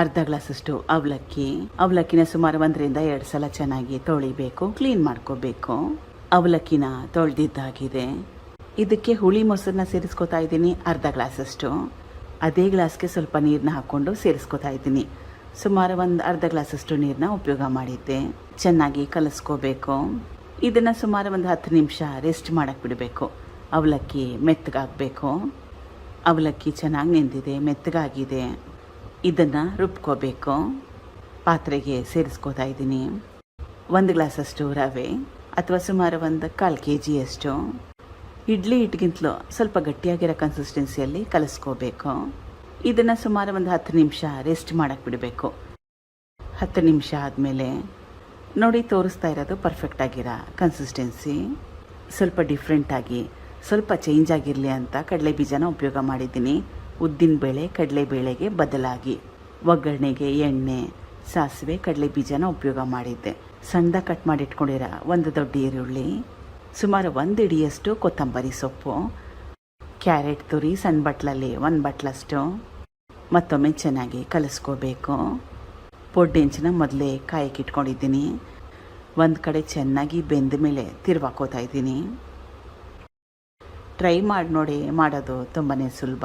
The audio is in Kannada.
ಅರ್ಧ ಗ್ಲಾಸಷ್ಟು ಅವಲಕ್ಕಿ. ಅವಲಕ್ಕಿನ ಸುಮಾರು ಒಂದರಿಂದ ಎರಡು ಸಲ ಚೆನ್ನಾಗಿ ತೊಳಿಬೇಕು. ಕ್ಲೀನ್ ಮಾಡ್ಕೋಬೇಕು. ಅವಲಕ್ಕಿನ ತೊಳೆದಿದ್ದಾಗಿದೆ. ಇದಕ್ಕೆ ಹುಳಿ ಮೊಸರನ್ನ ಸೇರಿಸ್ಕೊತಾ ಇದ್ದೀನಿ ಅರ್ಧ ಗ್ಲಾಸಷ್ಟು. ಅದೇ ಗ್ಲಾಸ್ಗೆ ಸ್ವಲ್ಪ ನೀರನ್ನ ಹಾಕ್ಕೊಂಡು ಸೇರಿಸ್ಕೊತಾ ಇದ್ದೀನಿ. ಸುಮಾರು ಒಂದು ಅರ್ಧ ಗ್ಲಾಸಷ್ಟು ನೀರನ್ನ ಉಪಯೋಗ ಮಾಡಿದ್ದೆ. ಚೆನ್ನಾಗಿ ಕಲಸ್ಕೋಬೇಕು. ಇದನ್ನು ಸುಮಾರು ಒಂದು ಹತ್ತು ನಿಮಿಷ ರೆಸ್ಟ್ ಮಾಡಕ್ಕೆ ಬಿಡಬೇಕು. ಅವಲಕ್ಕಿ ಮೆತ್ತಗಾಗಬೇಕು. ಅವಲಕ್ಕಿ ಚೆನ್ನಾಗಿ ನೆಂದಿದೆ, ಮೆತ್ತಗಾಗಿದೆ. ಇದನ್ನು ರುಬ್ಕೋಬೇಕು. ಪಾತ್ರೆಗೆ ಸೇರಿಸ್ಕೋತಾ ಇದ್ದೀನಿ. ಒಂದು ಗ್ಲಾಸಷ್ಟು ರವೆ, ಅಥವಾ ಸುಮಾರು ಒಂದು ಕಾಲು ಕೆ ಜಿಯಷ್ಟು ಇಡ್ಲಿ ಹಿಟ್ಟಿಗಿಂತಲೂ ಸ್ವಲ್ಪ ಗಟ್ಟಿಯಾಗಿರೋ ಕನ್ಸಿಸ್ಟೆನ್ಸಿಯಲ್ಲಿ ಕಲಿಸ್ಕೋಬೇಕು. ಇದನ್ನು ಸುಮಾರು ಒಂದು ಹತ್ತು ನಿಮಿಷ ರೆಸ್ಟ್ ಮಾಡೋಕ್ಕೆ ಬಿಡಬೇಕು. ಹತ್ತು ನಿಮಿಷ ಆದಮೇಲೆ ನೋಡಿ ತೋರಿಸ್ತಾ ಇರೋದು ಪರ್ಫೆಕ್ಟ್ ಆಗಿರೋ ಕನ್ಸಿಸ್ಟೆನ್ಸಿ ಸ್ವಲ್ಪ ಡಿಫ್ರೆಂಟಾಗಿ ಸ್ವಲ್ಪ ಚೇಂಜ್ ಆಗಿರಲಿ ಅಂತ ಕಡಲೆ ಬೀಜನ ಉಪಯೋಗ ಮಾಡಿದ್ದೀನಿ. ಉದ್ದಿನ ಬೇಳೆ, ಕಡಲೆ ಬೇಳೆಗೆ ಬದಲಾಗಿ ಒಗ್ಗರಣೆಗೆ ಎಣ್ಣೆ, ಸಾಸಿವೆ, ಕಡಲೆ ಬೀಜನ ಉಪಯೋಗ ಮಾಡಿದ್ದೆ. ಸಣ್ಣದಾಗಿ ಕಟ್ ಮಾಡಿ ಇಟ್ಕೊಂಡಿರೋ ಒಂದು ದೊಡ್ಡ ಈರುಳ್ಳಿ, ಸುಮಾರು ಒಂದು ಇಡಿಯಷ್ಟು ಕೊತ್ತಂಬರಿ ಸೊಪ್ಪು, ಕ್ಯಾರೆಟ್ ತುರಿ ಸಣ್ಣ ಬಟ್ಲಲ್ಲಿ ಒಂದು ಬಟ್ಲಷ್ಟು, ಮತ್ತೊಮ್ಮೆ ಚೆನ್ನಾಗಿ ಕಲಿಸ್ಕೋಬೇಕು. ಪೊಡ್ಡಿ ಹೆಂಚನ್ನ ಮೊದಲೇ ಕಾಯಕ್ಕೆ ಇಟ್ಕೊಂಡಿದ್ದೀನಿ. ಒಂದು ಕಡೆ ಚೆನ್ನಾಗಿ ಬೆಂದ ಮೇಲೆ ತಿರ್ವಾಕೋತಾ ಇದ್ದೀನಿ. ಟ್ರೈ ಮಾಡಿ ನೋಡಿ, ಮಾಡೋದು ತುಂಬಾ ಸುಲಭ.